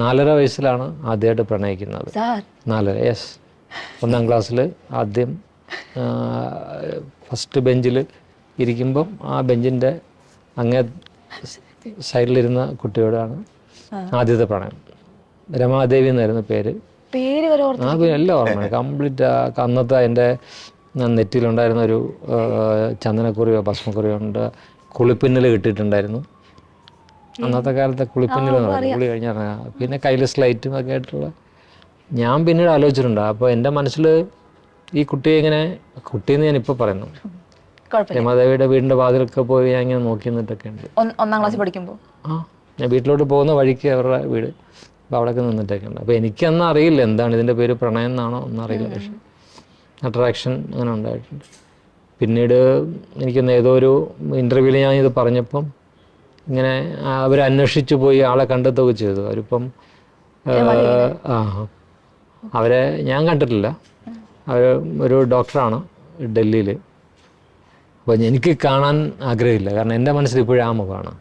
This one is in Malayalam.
നാലര വയസ്സിലാണ് ആദ്യമായിട്ട് പ്രണയിക്കുന്നത്. നാലര യെസ് ഒന്നാം ക്ലാസ്സിൽ ആദ്യം ഫസ്റ്റ് ബെഞ്ചിൽ ഇരിക്കുമ്പം ആ ബെഞ്ചിന്റെ അങ്ങേ സൈഡിലിരുന്ന കുട്ടിയോടാണ് ആദ്യത്തെ പ്രണയം. രമാദേവി എന്നായിരുന്നു പേര്. പേര് വരെ ആ പിന്നെ എല്ലാം ഓർമ്മയാണ് കംപ്ലീറ്റ് അന്നത്തെ എന്റെ നെറ്റിയിലുണ്ടായിരുന്ന ഒരു ചന്ദനക്കുറിയോ ഭസ്മക്കുറിയോ ഉണ്ട്. കുളിപ്പിന്നൽ കിട്ടിയിട്ടുണ്ടായിരുന്നു. അന്നത്തെ കാലത്തെ കുളിപ്പഞ്ഞിൽ എന്ന് പറയുന്നത് കുളി കഴിഞ്ഞാൽ പിന്നെ കയ്യിൽ സ്ലൈറ്റും ഒക്കെ ആയിട്ടുള്ള. ഞാൻ പിന്നീട് ആലോചിച്ചിട്ടുണ്ട്. അപ്പോൾ എന്റെ മനസ്സിൽ ഈ കുട്ടിയെ ഇങ്ങനെ കുട്ടിയെന്ന് ഇപ്പൊ പറയുന്നു. രമാദേവിയുടെ വീടിന്റെ വാതിലൊക്കെ പോയി ഞാൻ ഇങ്ങനെ നോക്കി നിന്നിട്ടൊക്കെ ഉണ്ട്. ഒന്ന്- ക്ലാസ്സിൽ പഠിക്കുമ്പോൾ ആ ഞാൻ വീട്ടിലോട്ട് പോകുന്ന വഴിക്ക് അവരുടെ വീട്. അപ്പോൾ അവിടെയൊക്കെ നിന്നിട്ടൊക്കെ ഉണ്ട്. അപ്പോൾ എനിക്കന്ന് അറിയില്ല എന്താണ് ഇതിന്റെ പേര് പ്രണയം എന്നാണോ ഒന്നും അറിയില്ല. പക്ഷെ അട്രാക്ഷൻ അങ്ങനെ ഉണ്ടായിട്ടുണ്ട്. പിന്നീട് എനിക്കൊന്ന് ഏതോ ഒരു ഇന്റർവ്യൂവിൽ ഞാൻ ഇത് പറഞ്ഞപ്പം ഇങ്ങനെ അവർ അന്വേഷിച്ചു പോയി ആളെ കണ്ടെത്തുകയൊക്കെ ചെയ്തു. അവരിപ്പം ആ അവരെ ഞാൻ കണ്ടിട്ടില്ല. അവർ ഒരു ഡോക്ടറാണ് ഡൽഹിയിൽ അപ്പോൾ എനിക്ക് കാണാൻ ആഗ്രഹമില്ല. കാരണം എന്റെ മനസ്സിൽ ഇപ്പോഴും ആ മുഖമാണ്.